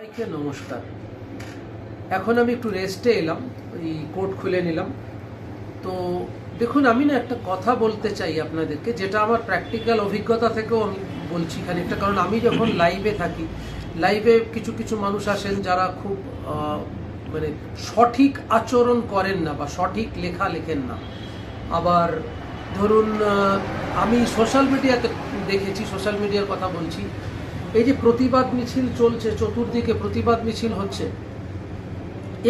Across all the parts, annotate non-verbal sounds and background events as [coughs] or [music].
সবাইকে নমস্কার। এখন আমি একটু রেস্টে এলাম ওই কোর্ট খুলে নিলাম। তো দেখুন আমি না একটা কথা বলতে চাই আপনাদেরকে যেটা আমার প্র্যাকটিক্যাল অভিজ্ঞতা থেকেও আমি বলছি খানিকটা। কারণ আমি যখন [coughs] লাইভে থাকি লাইভে কিছু কিছু মানুষ আসেন যারা খুব মানে সঠিক আচরণ করেন না বা সঠিক লেখা লেখেন না। আবার ধরুন আমি সোশ্যাল মিডিয়াতে দেখেছি সোশ্যাল মিডিয়ার কথা বলছি। এই যে প্রতিবাদ মিছিল চলছে, চতুর্দিকে প্রতিবাদ মিছিল হচ্ছে,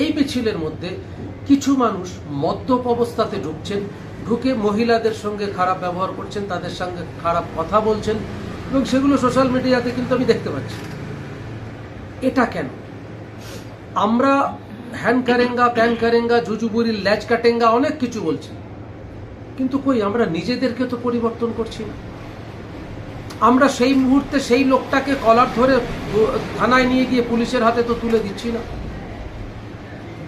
এই মিছিলের মধ্যে কিছু মানুষ মদ্যপ অবস্থাতে ঢুকছেন, ঢুকে মহিলাদের সঙ্গে খারাপ ব্যবহার করছেন, তাদের সঙ্গে খারাপ কথা বলছেন এবং সেগুলো সোশ্যাল মিডিয়াতে কিন্তু আমি দেখতে পাচ্ছি। এটা কেন? আমরা হ্যান কারেঙ্গা প্যান কারেঙ্গা জুজুবুরির ল্যাচ কাটেঙ্গা অনেক কিছু বলছি, কিন্তু কই আমরা নিজেদেরকে তো পরিবর্তন করছি না? আমরা সেই মুহূর্তে সেই লোকটাকে কলার ধরে থানায় নিয়ে গিয়ে পুলিশের হাতে তো তুলে দিচ্ছি না।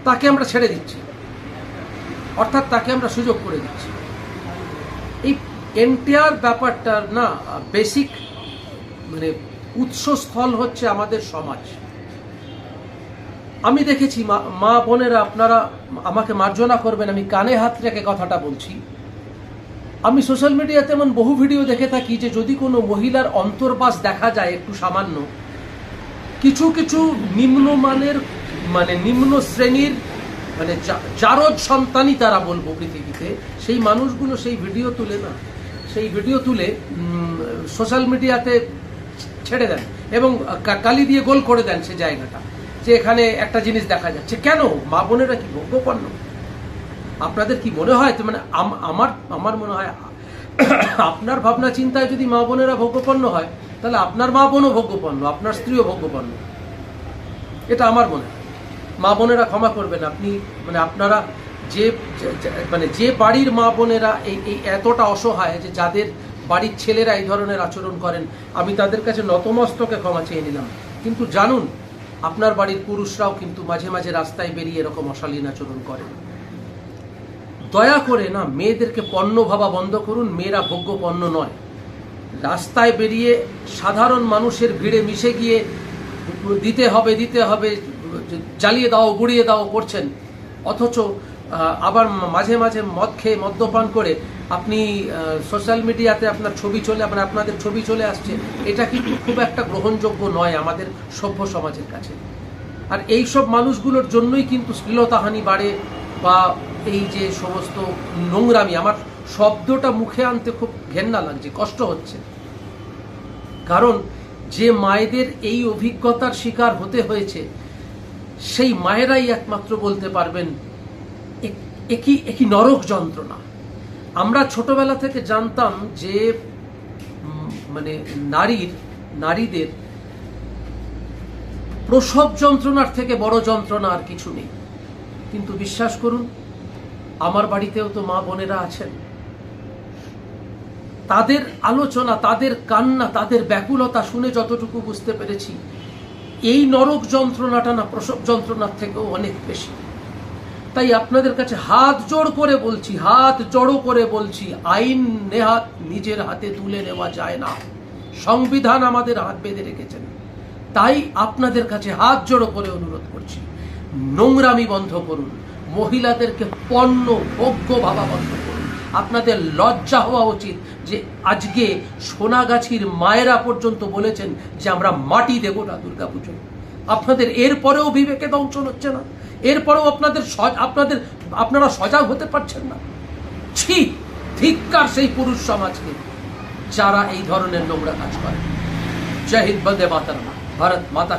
তাকে আমরা ছেড়ে দিচ্ছি। অর্থাৎ তাকে আমরা সুযোগ করে দিচ্ছি। এই এনটিআর ব্যাপারটার না বেসিক মানে উৎসস্থল হচ্ছে আমাদের সমাজ। আমি দেখেছি মা- মা বোনেরা আপনারা আমাকে মার্জনা করবেন, আমি কানে হাত রেখে কথাটা বলছি। আমি সোশ্যাল মিডিয়াতে এমন বহু ভিডিও দেখে থাকি যে যদি কোনো মহিলার অন্তর্বাস দেখা যায় একটু সামান্য, কিছু কিছু নিম্নমানের মানে নিম্ন শ্রেণির মানে জা- জারদ সন্তানই তারা বলব পৃথিবীতে, সেই মানুষগুলো সেই ভিডিও তুলে না। সেই ভিডিও তুলে সোশ্যাল মিডিয়াতে ছেড়ে দেন এবং কালি দিয়ে গোল করে দেন সে জায়গাটা, যে এখানে একটা জিনিস দেখা যাচ্ছে। কেন? মা বোনেরা কি ভোগ্যপন্ন আপনাদের কি মনে হয়? মানে আমার আমার মনে হয় [coughs] আপনার ভাবনা চিন্তায় যদি মা বোনেরা ভোগ্যপন্ন হয়, তাহলে আপনার মা বোনও ভোগ্যপন্ন আপনার স্ত্রীও ভোগ্যপন্ন এটা আমার মনে হয়। মা বোনেরা ক্ষমা করবেন, আপনি মানে আপনারা যে- মানে যে বাড়ির মা বোনেরা এই এই এতটা অসহায় যে যাদের বাড়ির ছেলেরা এই ধরনের আচরণ করেন, আমি তাদের কাছে নতমস্তকে ক্ষমা চেয়ে নিলাম। কিন্তু জানুন, আপনার বাড়ির পুরুষরাও কিন্তু মাঝে মাঝে রাস্তায় বেরিয়ে এরকম অশালীন আচরণ করেন। দয়া করে না মেয়েদেরকে পণ্য ভাবা বন্ধ করুন, মেয়েরা ভোগ্য পণ্য নয়। রাস্তায় বেরিয়ে সাধারণ মানুষের ভিড়ে মিশে গিয়ে দিতে হবে দিতে হবে, জ্বালিয়ে দাও, গুড়িয়ে দাও করছেন। অথচ আবার মাঝে মাঝে মদ খেয়ে মদ্যপান করে আপনি সোশ্যাল মিডিয়াতে আপনার ছবি চলে মানে আপনাদের ছবি চলে আসছে। এটা কিন্তু খুব একটা গ্রহণযোগ্য নয় আমাদের সভ্য সমাজের কাছে। আর এই সব মানুষগুলোর জন্যই কিন্তু শ্লীলতাহানি বাড়ে বা এই যে সমস্ত নোংরামি, আমার শব্দটা মুখে আনতে খুব ঘেন্না লাগছে, কষ্ট হচ্ছে। কারণ যে মায়েদের এই অভিজ্ঞতার শিকার হতে হয়েছে, সেই মায়েরাই একমাত্র বলতে পারবেন একই একই নরক যন্ত্রণা। আমরা ছোটবেলা থেকে জানতাম যে মানে নারীর, নারীদের প্রসব যন্ত্রণার থেকে বড় যন্ত্রণা আর কিছু নেই। কিন্তু বিশ্বাস করুন, আমার বাড়িতেও তো মা বোনেরা আছেন। তাদের আলোচনা, তাদের কান্না, তাদের ব্যাকুলতা শুনে যতটুকু বুঝতে পেরেছি, এই নরক যন্ত্রণাটা না প্রসব যন্ত্রণার থেকেও অনেক বেশি। তাই আপনাদের কাছে হাত জোড় করে বলছি, হাত জড়ো করে বলছি, আইন নেহাত নিজের হাতে তুলে নেওয়া যায় না। সংবিধান আমাদের হাত বেঁধে রেখেছেন। তাই আপনাদের কাছে হাত জোড়ো করে অনুরোধ করছি। নোংরামি বন্ধ করুন। মহিলাদেরকে পণ্য, ভোগ্য ভাবা বন্ধ করুন। আপনাদের লজ্জা হওয়া উচিত যে আজকে সোনাগাছির মায়েরা পর্যন্ত বলেছেন যে আমরা মাটি দেব না দুর্গাপুজোয়। আপনাদের এরপরেও বিবেকে দংশন হচ্ছে না। এরপরেও আপনাদের আপনাদের আপনারা সজাগ হতে পারছেন না। ছি, ধিক্কার সেই পুরুষ সমাজকে যারা এই ধরনের নোংরা কাজ করে। জয় হিন্দ, বন্দে মাতারাম। ভারত মাতা